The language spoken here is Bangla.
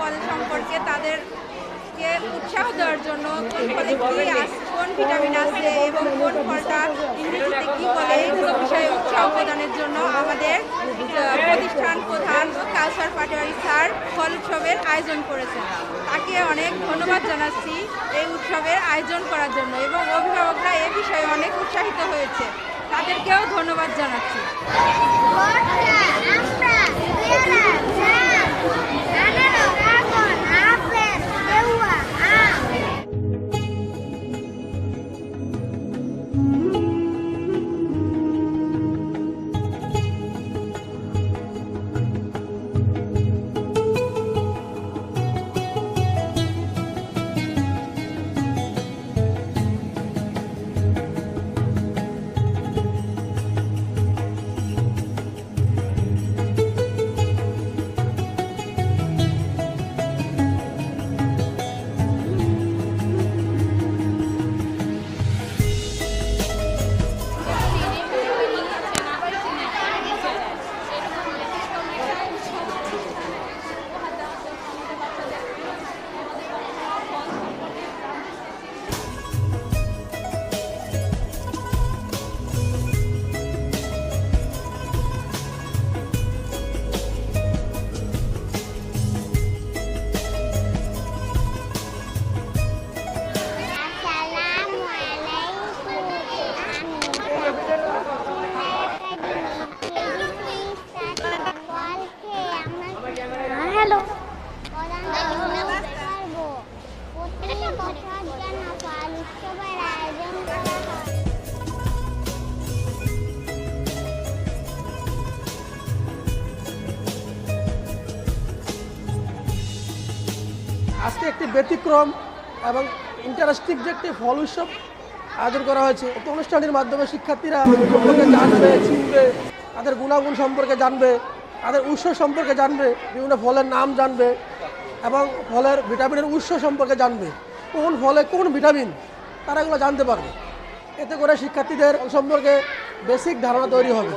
ফল সম্পর্কে তাদেরকে উৎসাহ দেওয়ার জন্য কোন ফলে কী কোন ভিটামিন আছে এবং কোন ফলটা ইংরেজিতে কী বলে এইগুলো বিষয়ে উৎসাহ প্রদানের জন্য আমাদের প্রতিষ্ঠান প্রধান ও কালচার পাটোয়ারি স্যার ফল উৎসবের আয়োজন করেছেন। তাকে অনেক ধন্যবাদ জানাচ্ছি এই উৎসবের আয়োজন করার জন্য এবং অভিভাবকরা এ বিষয়ে অনেক উৎসাহিত হয়েছে। তাদেরকেও ধন্যবাদ জানাচ্ছি। আজকে একটি ব্যতিক্রম এবং ইন্টারেস্টিং যে একটি ফল উৎসব আয়োজন করা হয়েছে উক্ত অনুষ্ঠানের মাধ্যমে শিক্ষার্থীরা জানবে, চিনবে, তাদের গুণাগুণ সম্পর্কে জানবে, তাদের উৎস সম্পর্কে জানবে, বিভিন্ন ফলের নাম জানবে এবং ফলের ভিটামিনের উৎস সম্পর্কে জানবে। কোন ফলে কোন ভিটামিন, তারা এগুলো জানতে পারবে। এতে করে শিক্ষার্থীদের সম্পর্কে বেসিক ধারণা তৈরি হবে।